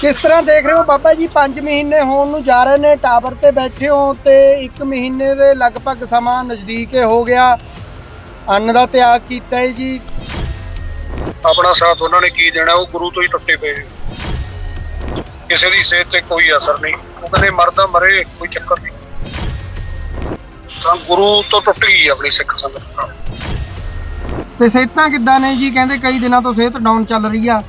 ਕਿਸ ਤਰ੍ਹਾਂ ਦੇਖ ਰਹੇ ਹੋ? ਬਾਬਾ ਜੀ 5 ਮਹੀਨੇ ਹੋਣ ਨੂੰ ਜਾ ਰਹੇ ਨੇ ਟਾਵਰ ਤੇ ਬੈਠੇ ਹੋ ਤੇ 1 ਮਹੀਨੇ ਦੇ ਲਗਭਗ ਸਮਾਂ ਨਜ਼ਦੀਕ ਹੀ ਹੋ ਗਿਆ। ਅੰਨ ਦਾ ਤਿਆਗ ਕੀਤਾ ਹੈ ਜੀ। ਆਪਣਾ ਸਾਥ ਉਹਨਾਂ ਨੇ ਕੀ ਦੇਣਾ? ਉਹ ਗੁਰੂ ਤੋਂ ਹੀ ਟੁੱਟੇ ਪਏ। ਕਿਸੇ ਦੀ ਸਿਹਤ ਤੇ ਕੋਈ ਅਸਰ ਨਹੀਂ। ਉਹ ਕਹਿੰਦੇ ਮਰਦਾ ਮਰੇ ਕੋਈ ਚੱਕਰ ਨਹੀਂ। ਤਾਂ ਗੁਰੂ ਤੋਂ ਟੁੱਟ ਗਈ ਆਪਣੀ ਸਿੱਖ ਸੰਗਤ। ਤੇ ਸਿਹਤਾਂ ਕਿੱਦਾਂ ਨੇ ਜੀ? ਕਹਿੰਦੇ ਕਈ ਦਿਨਾਂ ਤੋਂ ਸਿਹਤ ਡਾਊਨ ਚੱਲ ਰਹੀ ਆ।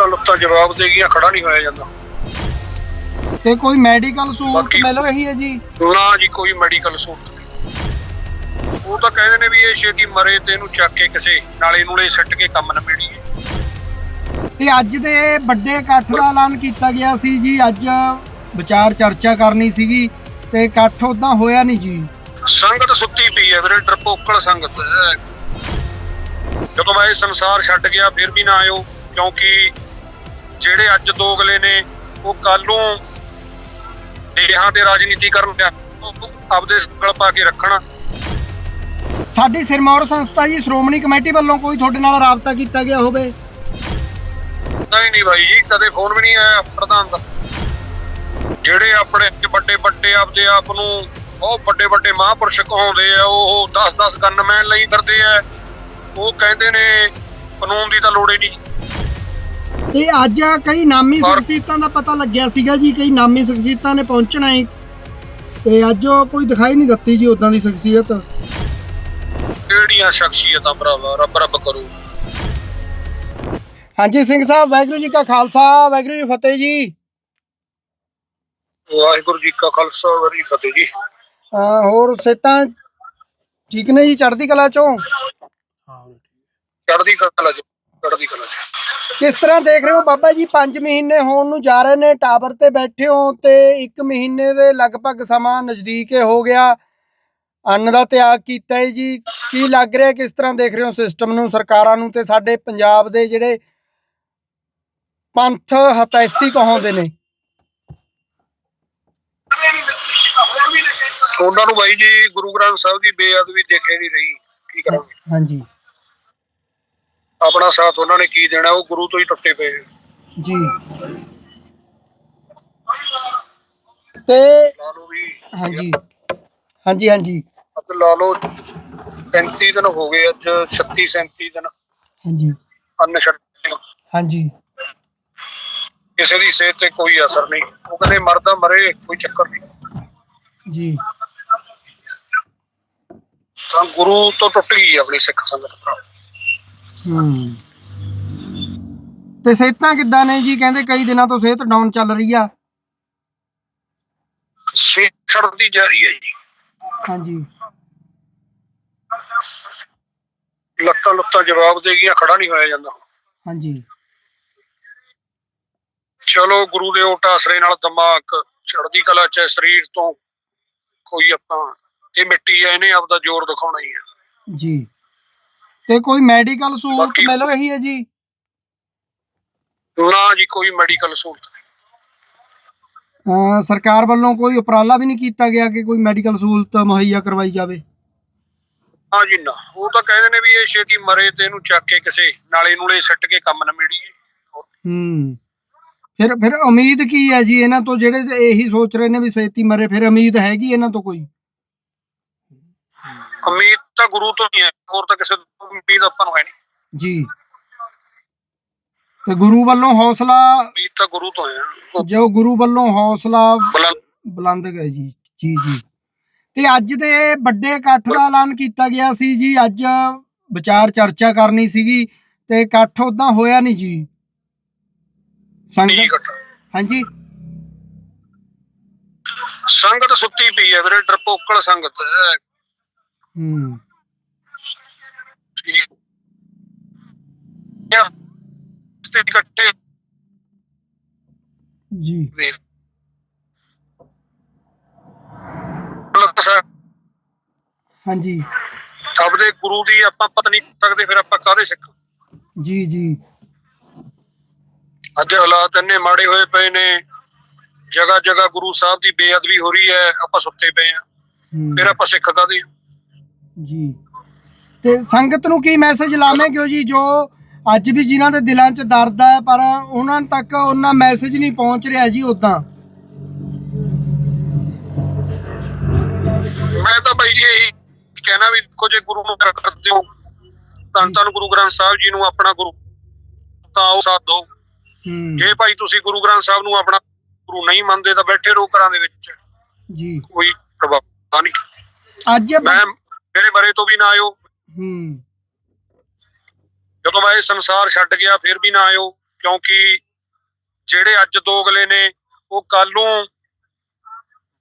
ਲੱਤਾਂ ਲੁੱਤਾਂ ਜਵਾਬ ਦੇ ਗਈਆਂ ਖੜਾ ਨਹੀਂ ਹੋਇਆ ਜਾਂਦਾ। ਤੇ ਕੋਈ ਮੈਡੀਕਲ ਸਹੂਲਤ ਬਾਕੀ- ਮਿਲ ਰਹੀ ਹੈ ਜੀ? ਨਾ ਜੀ ਕੋਈ ਮੈਡੀਕਲ ਸਹੂਲਤ ਨਹੀਂ। ਉਹ ਤਾਂ ਕਹਿੰਦੇ ਨੇ ਵੀ ਇਹ ਛੇਤੀ ਮਰੇ ਤੇ ਇਹਨੂੰ ਚੱਕ ਕੇ ਕਿਸੇ ਨਾਲੇ ਨੂਲੇ ਸੱਟ ਕੇ ਕੰਮ ਨਿਬੇੜੀਏ। ਤੇ ਅੱਜ ਦੇ ਵੱਡੇ ਇਕੱਠ ਦਾ ਐਲਾਨ ਕੀਤਾ ਗਿਆ ਸੀ ਜੀ। ਅੱਜ ਵਿਚਾਰ ਚਰਚਾ ਕਰਨੀ ਸੀਗੀ ਤੇ ਇਕੱਠ ਉਦਾਂ ਹੋਇਆ ਨਹੀਂ ਜੀ। ਸੰਗਤ ਸੁੱਤੀ ਪਈ ਹੈ ਵੀਰੇ ਡਰਪੋਕਲ ਸੰਗਤ ਹੈ। ਜਦੋਂ ਮੈਂ ਇਹ ਸੰਸਾਰ ਛੱਡ ਗਿਆ ਫਿਰ ਵੀ ਨਾ ਆਇਓ ਕਿਉਂਕਿ ਜਿਹੜੇ ਅੱਜ ਦੋਗਲੇ ਨੇ ਉਹ ਕੱਲ ਨੂੰ ਦੇਹਾਂ ਤੇ ਰਾਜਨੀਤੀ ਕਰਨ ਗਿਆ ਆਪਦੇ ਸੰਕਲ ਪਾ ਕੇ ਰੱਖਣਾ। ਸਾਡੀ ਸਿਰਮੌਰ ਸੰਸਥਾ ਜੀ ਸ਼੍ਰੋਮਣੀ ਕਮੇਟੀ ਵੱਲੋਂ ਕੋਈ ਤੁਹਾਡੇ ਨਾਲ ਰਾਬਤਾ ਕੀਤਾ ਗਿਆ ਹੋਵੇ? ਨਹੀਂ ਨਹੀਂ ਭਾਈ ਜੀ ਕਦੇ ਫੋਨ ਵੀ ਨਹੀਂ ਆਇਆ ਪ੍ਰਧਾਨ ਦਾ। ਜਿਹੜੇ ਆਪਣੇ ਵੱਡੇ ਵੱਡੇ ਆਪਦੇ ਆਪ ਨੂੰ ਉਹ ਵੱਡੇ ਵੱਡੇ ਮਹਾਂਪੁਰਸ਼ ਕਹਾਉਂਦੇ ਆ ਉਹ 10 10 ਗਨਮੈਨ ਲਈ ਫਿਰਦੇ ਆ। ਉਹ ਕਹਿੰਦੇ ਨੇ ਕਾਨੂੰਨ ਦੀ ਤਾਂ ਲੋੜ ਹੀ ਨਹੀਂ। ਤੇ ਅੱਜ ਕਈ ਨਾਮੀ ਔਰ- ਸ਼ਖਸੀਅਤਾਂ ਦਾ ਪਤਾ ਲੱਗਿਆ ਸੀਗਾ ਜੀ ਕਈ ਨਾਮੀ ਸ਼ਖਸੀਅਤਾਂ ਨੇ ਪਹੁੰਚਣਾ ਹੈ ਤੇ ਅੱਜ ਉਹ ਕੋਈ ਦਿਖਾਈ ਨਹੀਂ ਦਿੱਤੀ ਜੀ ਉਦਾਂ ਦੀ ਸ਼ਖਸੀਅਤ। ਕਿਹੜੀਆਂ ਸ਼ਖਸੀਅਤਾਂ ਭਰਾਵਾ? ਰੱਬ ਰੱਬ ਕਰੂ। ਹਾਂਜੀ ਸਿੰਘ ਸਾਹਿਬ ਵਾਹਿਗੁਰੂ ਜੀ ਕਾ ਖਾਲਸਾ ਵਾਹਿਗੁਰੂ ਜੀ ਫਤਿਹ ਜੀ। ਵਾਹਿਗੁਰੂ ਜੀ ਕਾ ਖਾਲਸਾ ਵਾਹਿਗੁਰੂ ਜੀ ਕੀ ਫਤਿਹ ਜੀ। ਅਹ ਹੋਰ ਸਿਹਤਾਂ ਠੀਕ ਨੇ ਜੀ ਚੜ੍ਹਦੀ ਕਲਾ ਚੋਂ? ਚੜ੍ਹਦੀ ਕਲਾ ਚੜ੍ਹਦੀ ਕਲਾ ਚ। ਕਿਸ ਤਰ੍ਹਾਂ ਦੇਖ ਰਹੇ ਹੋ? ਬਾਬਾ ਜੀ 5 ਮਹੀਨੇ ਹੋਣ ਨੂੰ ਜਾ ਰਹੇ ਨੇ ਟਾਵਰ ਤੇ ਬੈਠੇ ਹੋ ਤੇ 1 ਮਹੀਨੇ ਦੇ ਲਗਭਗ ਸਮਾਂ ਨਜ਼ਦੀਕ ਹੀ ਹੋ ਗਿਆ। ਅੰਨ ਦਾ ਤਿਆਗ ਕੀਤਾ ਹੈ ਜੀ। ਕੀ ਲੱਗ ਰਿਹਾ? ਕਿਸ ਤਰ੍ਹਾਂ ਦੇਖ ਰਹੇ ਹੋ ਸਿਸਟਮ ਨੂੰ ਸਰਕਾਰਾਂ ਨੂੰ ਤੇ ਸਾਡੇ ਪੰਜਾਬ ਦੇ ਜਿਹੜੇ ਪੰਥ ਹਤੈਸੀ ਕਹਾਉਂਦੇ ਨੇ? ਉਹਨਾਂ ਨੂੰ ਬਾਈ ਜੀ ਗੁਰੂ ਗ੍ਰੰਥ ਸਾਹਿਬ ਦੀ ਬੇਅਦਬੀ ਦੇਖੇ ਨਹੀਂ ਰਹੀ। ਕੀ ਕਰਾਂਗੇ? ਹਾਂਜੀ। ਆਪਣਾ ਸਾਥ ਉਹਨਾਂ ਨੇ ਕੀ ਦੇਣਾ ਉਹ ਗੁਰੂ ਤੋਂ ਹੀ ਟੁੱਟੇ ਪਏ ਨੇ। ਜੀ। ਤੇ ਲਾ ਲਓ ਵੀ ਹਾਂਜੀ। ਹਾਂਜੀ ਹਾਂਜੀ। ਅੱਜ ਲਾ ਲਓ 35 ਦਿਨ ਹੋ ਗਏ ਅੱਜ 36 37 ਦਿਨ। ਹਾਂਜੀ। ਅੰਨ ਛੱਡ ਹਾਂਜੀ। ਕਿਸੇ ਦੀ ਸਿਹਤ ਤੇ ਕੋਈ ਅਸਰ ਨਹੀਂ। ਉਹ ਕਹਿੰਦੇ ਮਰਦਾ ਮਰੇ ਕੋਈ ਚੱਕਰ ਨਹੀਂ। ਜੀ। ਤਾਂ ਗੁਰੂ ਤੋਂ ਟੁੱਟ ਗਈ ਆਪਣੀ ਸਿੱਖ ਸੰਗਤ ਭਰਾ। ਹੂੰ। ਤੇ ਸਿਹਤਾਂ ਕਿੱਦਾਂ ਨੇ ਜੀ? ਕਹਿੰਦੇ ਕਈ ਦਿਨਾਂ ਤੋਂ ਸਿਹਤ ਡਾਊਨ ਚੱਲ ਰਹੀ ਆ। ਸਿਹਤ ਛੱਡਦੀ ਜਾ ਰਹੀ ਹੈ ਜੀ। ਹਾਂਜੀ। ਲੱਤਾਂ ਲੁੱਤਾਂ ਜਵਾਬ ਦੇ ਗਈਆਂ ਖੜਾ ਨਹੀਂ ਹੋਇਆ ਜਾਂਦਾ। ਹਾਂਜੀ। ਚਲੋ ਗੁਰੂ ਦੇ ਓਟ ਆਸਰੇ ਨਾਲ ਦਿਮਾਗ ਚੜ੍ਹਦੀ ਕਲਾ ਚ ਹੈ, ਸਰੀਰ ਤੋਂ ਕੋਈ ਆਪਾਂ ਇਹ ਮਿੱਟੀ ਹੈ ਇਹਨੇ ਆਪਦਾ ਜ਼ੋਰ ਦਿਖਾਉਣਾ ਹੀ ਹੈ। ਜੀ। ਤੇ ਕੋਈ ਮੈਡੀਕਲ ਸਹੂਲਤ ਬਾਕੀ- ਮਿਲ ਰਹੀ ਹੈ ਜੀ? ਨਾ ਜੀ ਕੋਈ ਮੈਡੀਕਲ ਸਹੂਲਤ ਨਹੀਂ। ਅਹ ਸਰਕਾਰ ਵੱਲੋਂ ਕੋਈ ਉਪਰਾਲਾ ਵੀ ਨਹੀਂ ਕੀਤਾ ਗਿਆ ਕਿ ਕੋਈ ਮੈਡੀਕਲ ਸਹੂਲਤ ਮੁਹੱਈਆ ਕਰਵਾਈ ਜਾਵੇ? ਹਾਂ ਜੀ ਨਾ। ਉਹ ਤਾਂ ਕਹਿੰਦੇ ਨੇ ਵੀ ਇਹ ਛੇਤੀ ਮਰੇ ਤੇ ਇਹਨੂੰ ਚੱਕ ਕੇ ਕਿਸੇ ਨਾਲੇ ਨੂਲੇ ਸੱਟ ਕੇ ਕੰਮ ਨਿਬੇੜੀਏ ਹੂੰ। ਫਿਰ ਫਿਰ ਉਮੀਦ ਕੀ ਹੈ ਜੀ? ਇਹਨਾਂ ਤੋਂ ਜਿਹੜੇ ਇਹੀ ਸੋਚ ਰਹੇ ਨੇ ਵੀ ਛੇਤੀ ਮਰੇ ਫਿਰ ਉਮੀਦ ਹੈਗੀ ਇਹਨਾਂ ਤੋਂ ਕੋਈ? ਉਮੀਦ ਤਾਂ ਗੁਰੂ ਤੋਂ ਹੀ ਹੈ ਹੋਰ ਤਾਂ ਕਿਸੇ ਤੋਂ ਉਮੀਦ ਆਪਾਂ ਨੂੰ ਹੈ ਨਹੀਂ। ਜੀ। ਤੇ ਗੁਰੂ ਵੱਲੋਂ ਹੌਸਲਾ ਉਮੀਦ ਤਾਂ ਗੁਰੂ ਤੋਂ ਹੈ ਜੋ ਗੁਰੂ ਵੱਲੋਂ ਹੌਸਲਾ ਬੁਲੰਦ। ਗਏ ਜੀ ਜੀ ਜੀ। ਤੇ ਅੱਜ ਦੇ ਵੱਡੇ ਇਕੱਠ ਦਾ ਐਲਾਨ ਕੀਤਾ ਗਿਆ ਸੀ ਜੀ ਅੱਜ ਵਿਚਾਰ ਚਰਚਾ ਕਰਨੀ ਸੀਗੀ ਤੇ ਇਕੱਠ ਉਦਾਂ ਹੋਇਆ ਨਹੀਂ ਜੀ। ਸੰਗਤ ਹਾਂਜੀ। ਸੰਗਤ ਸੁੱਤੀ ਪਈ ਹੈ ਵੀਰੇ ਡਰਪੋਕਲ ਸੰਗਤ ਹੈ ਇਕੱਠੇ ਜੀ ਹਾਂਜੀ। ਆਪਦੇ ਗੁਰੂ ਦੀ ਆਪਾਂ ਪਤਾ ਨਹੀਂ ਸਕਦੇ ਫਿਰ ਆਪਾਂ ਕਾਹਦੇ ਸਿੱਖ? ਜੀ ਜੀ। ਅੱਜ ਹਾਲਾਤ ਇੰਨੇ ਮਾੜੇ ਹੋਏ ਪਏ ਨੇ ਜਗ੍ਹਾ ਜਗ੍ਹਾ ਗੁਰੂ ਸਾਹਿਬ ਦੀ ਬੇਅਦਬੀ ਹੋ ਰਹੀ ਹੈ ਆਪਾਂ ਸੁੱਤੇ ਪਏ ਆ ਫਿਰ ਆਪਾਂ ਸਿੱਖ ਕਾਹਦੇ ਆ? ਜੀ। ਤੇ ਸੰਗਤ ਨੂੰ ਕੀ ਮੈਸੇਜ ਲਾਵੇਂਗੇ ਜੀ? ਜੋ ਅੱਜ ਵੀ ਜਿਨ੍ਹਾਂ ਦੇ ਦਿਲਾਂ 'ਚ ਦਰਦ ਹੈ ਪਰ ਉਹਨਾਂ ਤੱਕ ਉਹਨਾਂ ਮੈਸੇਜ ਨਹੀਂ ਪਹੁੰਚ ਰਿਹਾ ਜੀ ਉਦਾਂ ਮੈਂ ਤਾਂ ਬਾਈ ਇਹੀ ਕਹਿਣਾ ਵੀ ਦੇਖੋ ਜੇ ਗੁਰੂ ਨੂੰ ਕਰਦੇ ਹੋ ਧੰਨ ਧੰਨ ਗੁਰੂ ਗ੍ਰੰਥ ਸਾਹਿਬ ਜੀ ਨੂੰ ਆਪਣਾ ਗੁਰੂ ਤਾਂ ਉਹ ਸਾਥ ਹੂੰ। ਜੇ ਭਾਈ ਤੁਸੀਂ ਗੁਰੂ ਗ੍ਰੰਥ ਸਾਹਿਬ ਨੂੰ ਆਪਣਾ ਗੁਰੂ ਨਹੀਂ ਮੰਨਦੇ ਤਾਂ ਬੈਠੇ ਰਹੋ ਘਰਾਂ ਦੇ ਵਿੱਚ। ਜੀ। ਕੋਈ ਪ੍ਰਭਾਵ ਨਹੀਂ। ਅੱਜ ਮੈਂ ਮੇਰੇ ਮਰੇ ਤੋਂ ਵੀ ਨਾ ਆਇਓ। ਹੂੰ। ਜਦੋਂ ਮੈਂ ਇਹ ਸੰਸਾਰ ਛੱਡ ਗਿਆ ਫਿਰ ਵੀ ਨਾ ਆਇਓ ਕਿਉਂਕਿ ਜਿਹੜੇ ਅੱਜ ਦੋਗਲੇ ਨੇ ਉਹ ਕੱਲ ਨੂੰ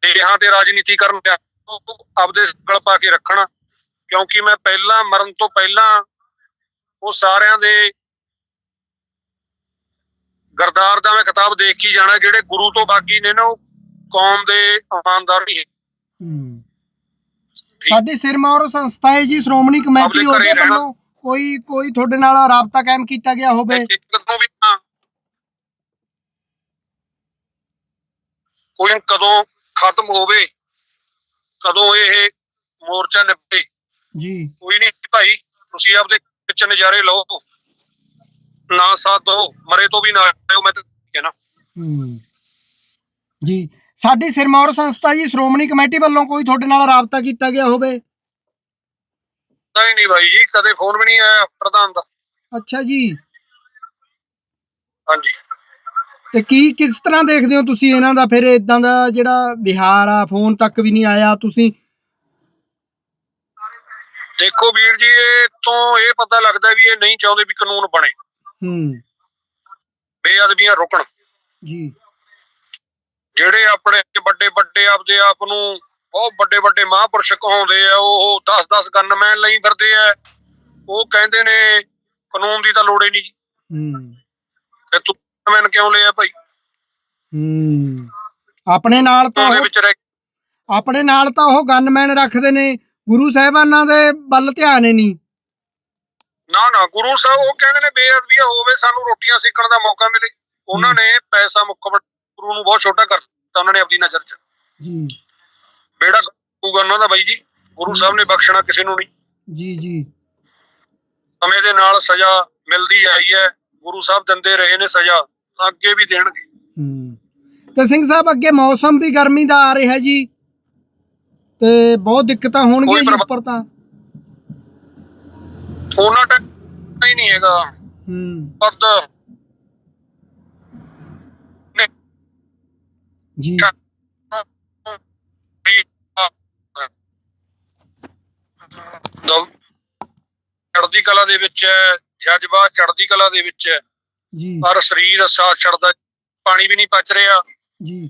ਦੇਹਾਂ ਤੇ ਰਾਜਨੀਤੀ ਕਰਨ ਉਹ ਆਪਦੇ ਗਲ ਪਾ ਕੇ ਰੱਖਣ। ਕਿਉਂਕਿ ਮੈਂ ਪਹਿਲਾਂ ਮਰਨ ਤੋਂ ਪਹਿਲਾਂ ਉਹ ਸਾਰਿਆਂ ਦੇ ਗਰਦਾਰ ਦਾ ਮੈਂ ਕਿਤਾਬ ਦੇਖ ਕੇ ਜਾਣਾ ਜਿਹੜੇ ਗੁਰੂ ਤੋਂ ਬਾਗੀ ਨੇ ਨਾ ਉਹ ਕੌਮ ਦੇ ਇਮਾਨਦਾਰ ਨਹੀਂ ਹੈ। ਸਾਡੀ ਸਿਰਮੌਰ ਸੰਸਥਾ ਹੈ ਜੀ ਸ਼੍ਰੋਮਣੀ ਕਮੇਟੀ Public ਘਰੇ ਰਹਿਣਾ। ਵੱਲੋਂ। ਕੋਈ ਕੋਈ ਤੁਹਾਡੇ ਨਾਲ ਰਾਬਤਾ ਕਾਇਮ ਕੀਤਾ ਗਿਆ ਹੋਵੇ। ਕਦੋਂ ਵੀ ਕੋਈ ਕਦੋਂ ਖਤਮ ਹੋਵੇ ਕਦੋਂ ਇਹ ਮੋਰਚਾ ਨਿਪਟੇ। ਜੀ। ਕੋਈ ਨਹੀਂ ਭਾਈ ਤੁਸੀਂ ਆਪਦੇ ਵਿੱਚ ਨਜ਼ਾਰੇ ਲਓ। ਨਾ ਸਾਥ ਦੋ ਮਰੇ ਤੋਂ ਵੀ ਨਾ ਆਇਓ ਮੈਂ ਤਾਂ ਕਹਿਣਾ ਹੂੰ। ਜੀ। ਸਾਡੀ ਸਿਰਮੌਰ ਸੰਸਥਾ ਜੀ ਸ਼੍ਰੋਮਣੀ ਕਮੇਟੀ ਵੱਲੋਂ ਕੋਈ ਤੁਹਾਡੇ ਨਾਲ ਰਾਬਤਾ ਕੀਤਾ ਗਿਆ ਹੋਵੇ? ਨਹੀਂ ਨਹੀਂ ਭਾਈ ਜੀ ਕਦੇ ਫੋਨ ਵੀ ਨਹੀਂ ਆਇਆ ਪ੍ਰਧਾਨ ਦਾ। ਅੱਛਾ ਜੀ। ਹਾਂਜੀ। ਤੇ ਕੀ ਕਿਸ ਤਰ੍ਹਾਂ ਦੇਖਦੇ ਹੋ ਤੁਸੀਂ ਇਹਨਾਂ ਦਾ? ਫਿਰ ਇਦਾਂ ਦਾ ਜਿਹੜਾ ਵਿਹਾਰ ਆ ਫੋਨ ਤੱਕ ਵੀ ਨਹੀਂ ਆਇਆ ਤੁਸੀਂ? ਦੇਖੋ ਵੀਰ ਜੀ ਇਹ ਤੋਂ ਇਹ ਪਤਾ ਲੱਗਦਾ ਵੀ ਇਹ ਨਹੀਂ ਚਾਹੁੰਦੇ ਵੀ ਕਾਨੂੰਨ ਬਣੇ। ਹੂੰ। ਬੇਅਦਬੀਆਂ ਰੁਕਣ। ਜੀ। ਜਿਹੜੇ ਆਪਣੇ ਵੱਡੇ ਵੱਡੇ ਆਪਦੇ ਆਪ ਨੂੰ ਬਹੁਤ ਵੱਡੇ ਵੱਡੇ ਮਹਾਂਪੁਰਸ਼ ਕਹਾਉਂਦੇ ਆ ਉਹ 10-10 ਗਨਮੈਨ ਲਈ ਫਿਰਦੇ ਆ। ਉਹ ਕਹਿੰਦੇ ਨੇ ਕਾਨੂੰਨ ਦੀ ਤਾਂ ਲੋੜ ਹੀ ਨਹੀਂ। ਹੂੰ। ਤੇ ਤੂੰ ਗਨਮੈਨ ਕਿਉਂ ਲਿਆ ਭਾਈ? ਹੂੰ। ਆਪਣੇ ਨਾਲ ਤਾਂ ਆਪਣੇ ਨਾਲ ਤਾਂ ਉਹ ਗਨਮੈਨ ਰੱਖਦੇ ਨੇ ਗੁਰੂ ਸਾਹਿਬਾਨਾਂ ਦੇ ਵੱਲ ਧਿਆਨ ਹੀ ਨਹੀਂ। ਨਾ ਨਾ ਗੁਰੂ ਸਾਹਿਬ ਉਹ ਕਹਿੰਦੇ ਨੇ ਬੇਅਦਬੀ ਹੋਵੇ ਸਾਨੂੰ ਰੋਟੀਆਂ ਸਿੱਖਣ ਦਾ ਮੌਕਾ ਮਿਲੇ। ਉਹਨਾਂ ਨੇ ਪੈਸਾ ਮੁੱਖ ਗੁਰੂ ਨੂੰ ਬਹੁਤ ਛੋਟਾ ਕਰਤਾ ਉਹਨਾਂ ਨੇ ਆਪਣੀ ਨਜ਼ਰ 'ਚ। ਜੀ। ਬੇੜਾ ਹੋਊਗਾ ਉਹਨਾਂ ਦਾ ਬਾਈ ਜੀ। ਗੁਰੂ ਸਾਹਿਬ ਨੇ ਬਖਸ਼ਣਾ ਕਿਸੇ ਨੂੰ ਨਹੀਂ। ਜੀ ਜੀ। ਸਮੇਂ ਦੇ ਨਾਲ ਸਜ਼ਾ ਮਿਲਦੀ ਆਈ ਹੈ। ਗੁਰੂ ਸਾਹਿਬ ਦਿੰਦੇ ਰਹੇ ਨੇ ਸਜ਼ਾ। ਅੱਗੇ ਵੀ ਦੇਣਗੇ। ਹੂੰ। ਤੇ ਸਿੰਘ ਸਾਹਿਬ ਅੱਗੇ ਮੌਸਮ ਵੀ ਗਰਮੀ ਦਾ ਆ ਰਿਹਾ ਜੀ। ਤੇ ਬਹੁਤ ਦਿੱਕਤਾਂ ਹੋਣਗੀਆਂ ਜੀ ਉੱਪਰ ਤਾਂ। ਉਹਨਾਂ ਟਾਈਮ ਨਹੀਂ ਹੈਗਾ। ਹੂੰ। ਪਰਦ ਜੀ। ਦਮ ਚੜ੍ਹਦੀ ਕਲਾ ਦੇ ਵਿੱਚ ਹੈ ਜਜ਼ਬਾ ਚੜ੍ਹਦੀ ਕਲਾ ਦੇ ਵਿੱਚ ਹੈ। ਜੀ। ਪਰ ਸਰੀਰ ਸਾਥ ਛੱਡਦਾ ਪਾਣੀ ਵੀ ਨਹੀਂ ਪਚ ਰਿਹਾ। ਜੀ।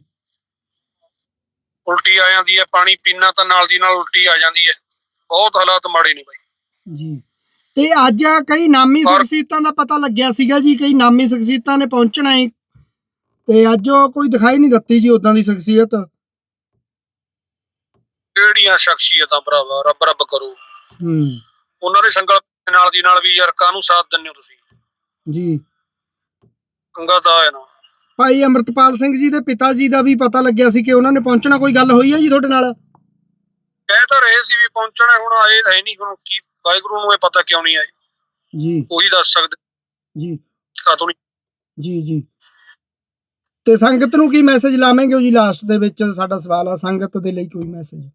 ਉਲਟੀ ਆ ਜਾਂਦੀ ਹੈ ਪਾਣੀ ਪੀਣਾ ਤਾਂ ਨਾਲ ਦੀ ਨਾਲ ਉਲਟੀ ਆ ਜਾਂਦੀ ਹੈ। ਬਹੁਤ ਹਾਲਾਤ ਮਾੜੇ ਨੇ ਬਾਈ। ਜੀ। ਤੇ ਅੱਜ ਕਈ ਨਾਮੀ ਸ਼ਖਸੀਅਤਾਂ ਦਾ ਪਤਾ ਲੱਗਿਆ ਸੀਗਾ ਜੀ ਕਈ ਨਾਮੀ ਸ਼ਖਸੀਅਤਾਂ ਨੇ ਪਹੁੰਚਣਾ ਹੈ। ਤੇ ਅੱਜ ਉਹ ਕੋਈ ਦਿਖਾਈ ਨਹੀਂ ਦਿੱਤੀ ਜੀ ਉਦਾਂ ਦੀ ਸ਼ਖਸੀਅਤ। ਕਿਹੜੀਆਂ ਸ਼ਖਸੀਅਤਾਂ ਭਰਾਵਾ? ਰੱਬ ਰੱਬ ਕਰੋ। ਹੂੰ। ਉਹਨਾਂ ਦੇ ਸੰਗਲ ਦੇ ਨਾਲ ਦੀ ਨਾਲ ਵੀ ਯਾਰ ਕਾਹਨੂੰ ਸਾਥ ਦਿੰਦੇ ਹੋ ਤੁਸੀਂ? ਜੀ। ਕੰਗਾ ਤਾਂ ਹੈ ਨਾ। ਭਾਈ ਅਮਰਤਪਾਲ ਸਿੰਘ ਜੀ ਦੇ ਪਿਤਾ ਜੀ ਦਾ ਵੀ ਪਤਾ ਲੱਗਿਆ ਸੀ ਕਿ ਉਹਨਾਂ ਨੇ ਪਹੁੰਚਣਾ ਕੋਈ ਗੱਲ ਹੋਈ ਹੈ ਜੀ ਤੁਹਾਡੇ ਨਾਲ? ਕਹਿ ਤਾਂ ਰਹੇ ਸੀ ਵੀ ਪਹੁੰਚਣਾ ਹੁਣ ਆਏ ਹੈ ਨਹੀਂ ਹੁਣ ਕੀ ਵਾਹਿਗੁਰੂ ਨੂੰ ਇਹ ਪਤਾ ਕਿਉਂ ਨਹੀਂ ਆਏ? ਜੀ। ਉਹੀ ਦੱਸ ਸਕਦੇ? ਜੀ। ਕਾਤੋਂ ਨਹੀਂ? ਜੀ ਜੀ। ਤੇ ਸੰਗਤ ਨੂੰ ਕੀ ਮੈਸੇਜ ਲਾਵੇਂਗੇ ਜੀ ਲਾਸਟ ਦੇ ਵਿੱਚ ਸਾਡਾ ਸਵਾਲ ਆ ਸੰਗਤ ਦੇ ਲਈ ਕੋਈ ਮੈਸੇਜ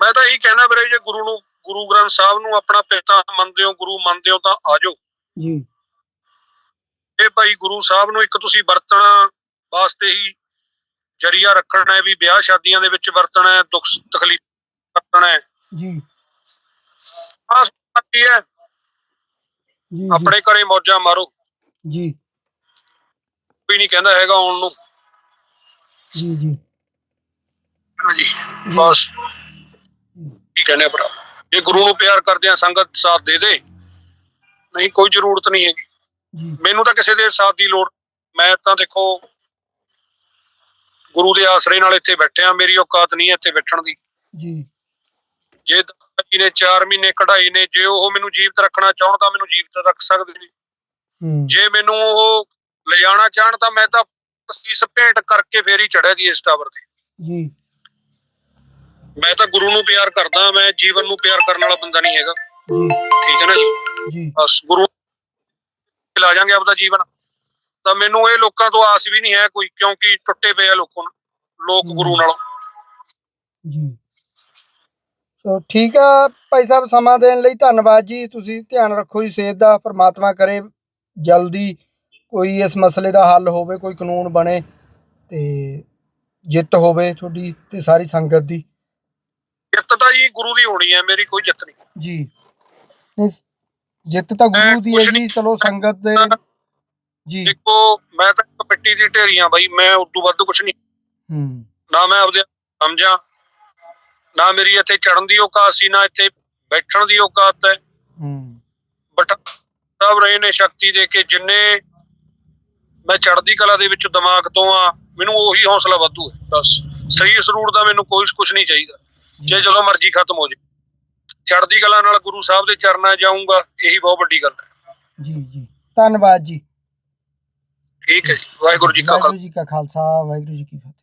ਮੈਂ ਤਾਂ ਇਹੀ ਕਹਿਣਾ ਵੀਰੇ ਜੇ ਗੁਰੂ ਨੂੰ ਗੁਰੂ ਗ੍ਰੰਥ ਸਾਹਿਬ ਨੂੰ ਆਪਣਾ ਪਿਤਾ ਮੰਨਦੇ ਹੋ ਗੁਰੂ ਮੰਨਦੇ ਹੋ ਤਾਂ ਆਜੋ ਜੀ। ਇਹ ਭਾਈ ਗੁਰੂ ਸਾਹਿਬ ਨੂੰ ਇੱਕ ਤੁਸੀਂ ਵਰਤਣ ਵਾਸਤੇ ਹੀ ਜਰੀਆ ਰੱਖਣਾ ਹੈ ਵੀ ਵਿਆਹ ਸ਼ਾਦੀਆਂ ਦੇ ਵਿੱਚ ਵਰਤਣਾ ਹੈ ਦੁੱਖ ਤਕਲੀਫ ਵਰਤਣਾ ਹੈ। ਜੀ। ਆਹ ਸਾਡੀ ਹੈ? ਜੀ। ਆਪਣੇ ਘਰੇ ਮੌਜਾਂ ਮਾਰੋ। ਜੀ। ਕੋਈ ਨਹੀਂ ਕਹਿੰਦਾ ਹੈਗਾ ਆਉਣ ਨੂੰ। ਜੀ ਜੀ। ਹਾਂਜੀ ਬਸ। ਕੀ ਕਹਿੰਦੇ ਭਰਾ? ਜੇ ਗੁਰੂ ਨੂੰ ਪਿਆਰ ਕਰਦੇ ਆ ਸੰਗਤ ਸਾਥ ਦੇ ਦੇ। ਨਹੀਂ ਕੋਈ ਜ਼ਰੂਰਤ ਨਹੀਂ ਹੈਗੀ। ਮੈਨੂੰ ਤਾਂ ਕਿਸੇ ਦੇ ਸਾਥ ਦੀ ਲੋੜ ਮੈਂ ਤਾਂ ਦੇਖੋ ਗੁਰੂ ਦੇ ਆਸਰੇ ਨਾਲ ਇੱਥੇ ਬੈਠਿਆ ਮੇਰੀ ਔਕਾਤ ਨਹੀਂ ਹੈ ਇੱਥੇ ਬੈਠਣ ਦੀ। ਜੀ। ਜੇ ਜੀ ਨੇ 4 ਮਹੀਨੇ ਕਢਾਈ ਨੇ ਜੇ ਉਹ ਮੈਨੂੰ ਜੀਵਤ ਰੱਖਣਾ ਚਾਹਣ ਤਾਂ ਮੈਨੂੰ ਜੀਵਤ ਰੱਖ ਸਕਦੇ ਨੇ। ਜੇ ਮੈਨੂੰ ਉਹ ਲਿਜਾਣਾ ਚਾਹਣ ਤਾਂ ਮੈਂ ਤਾਂ ਸੀਸ ਭੇਂਟ ਕਰਕੇ ਫੇਰ ਹੀ ਚੜਿਆ ਜੀ ਇਸ ਟਾਵਰ ਤੇ। ਜੀ। ਮੈਂ ਤਾਂ ਗੁਰੂ ਨੂੰ ਪਿਆਰ ਕਰਦਾ ਮੈਂ ਜੀਵਨ ਨੂੰ ਪਿਆਰ ਕਰਨ ਵਾਲਾ ਬੰਦਾ ਨਹੀਂ ਹੈਗਾ। ਜੀ। ਠੀਕ ਹੈ ਨਾ ਜੀ? ਜੀ। ਬਸ ਗੁਰੂ ਲਾ ਜਾਾਂਗੇ ਆਪਦਾ ਜੀਵਨ। ਤਾਂ ਮੈਨੂੰ ਇਹ ਲੋਕਾਂ ਤੋਂ ਆਸ ਵੀ ਨਹੀਂ ਹੈ ਕੋਈ ਕਿਉਂਕਿ ਟੁੱਟੇ ਪਏ ਆ ਲੋਕਾਂ ਲੋਕ। ਗੁਰੂ ਨਾਲੋਂ। ਜੀ। ਸੋ ਠੀਕ ਆ ਭਾਈ ਸਾਹਿਬ ਸਮਾਂ ਦੇਣ ਲਈ ਧੰਨਵਾਦ ਜੀ। ਤੁਸੀਂ ਧਿਆਨ ਰੱਖੋ ਜੀ ਸਿਹਤ ਦਾ ਪ੍ਰਮਾਤਮਾ ਕਰੇ ਜਲਦੀ। ਕੋਈ ਇਸ ਮਸਲੇ ਦਾ ਹੱਲ ਹੋਵੇ ਕੋਈ ਕਾਨੂੰਨ ਬਣੇ ਤੇ ਜਿੱਤ ਹੋਵੇ ਤੁਹਾਡੀ ਤੇ ਸਾਰੀ ਸੰਗਤ ਦੀ। ਜਿੱਤ ਤਾਂ ਜੀ ਗੁਰੂ ਦੀ ਹੋਣੀ ਹੈ ਮੇਰੀ ਕੋਈ ਜਿੱਤ ਨਹੀਂ। ਜੀ। ਇਸ ਜਿੱਤ ਤਾਂ ਗੁਰੂ ਦੀ ਹੈ ਜੀ ਚਲੋ ਸੰਗਤ ਦੇ ਜੀ। ਦੇਖੋ ਮੈਂ ਤਾਂ ਮਿੱਟੀ ਦੀ ਢੇਰੀਆਂ ਬਾਈ ਮੈਂ ਉਦੋਂ ਵੱਧ ਕੁਝ ਨਹੀਂ। ਹੂੰ। ਨਾ ਮੈਂ ਆਪਦੇ ਸਮਝਾਂ ਨਾ ਮੇਰੀ ਇੱਥੇ ਚੜਨ ਦੀ ਔਕਾਤ ਸੀ ਨਾ ਇੱਥੇ ਬੈਠਣ ਦੀ ਔਕਾਤ ਹੈ। ਹੂੰ। ਬਟ ਸਭ ਰਹੇ ਨੇ ਸ਼ਕਤੀ ਦੇ ਕੇ ਜਿੰਨੇ ਮੈਂ ਚੜਦੀ ਕਲਾ ਦੇ ਵਿੱਚ ਦਿਮਾਗ ਤੋਂ ਆ ਮੈਨੂੰ ਉਹੀ ਹੌਸਲਾ ਵਾਧੂ ਹੈ ਬਸ। ਸਰੀਰ ਸਰੂਰ ਦਾ ਮੈਨੂੰ ਕੋਈ ਕੁਝ ਨਹੀਂ ਚਾਹੀਦਾ। ਜੇ ਜਦੋਂ ਮਰਜ਼ੀ ਖਤਮ ਹੋ ਜੇ। ਚੜਦੀ ਕਲਾ ਨਾਲ ਗੁਰੂ ਸਾਹਿਬ ਦੇ ਚਰਨਾਂ ਜਾਊਂਗਾ ਇਹੀ ਬਹੁਤ ਵੱਡੀ ਗੱਲ ਹੈ। ਜੀ ਜੀ। ਧੰਨਵਾਦ ਜੀ। ਠੀਕ ਹੈ ਵਾਹਿਗੁਰੂ ਜੀ ਕਾ ਖਾਲਸਾ ਵਾਹਿਗੁਰੂ ਜੀ ਕੀ ਫਤਿਹ।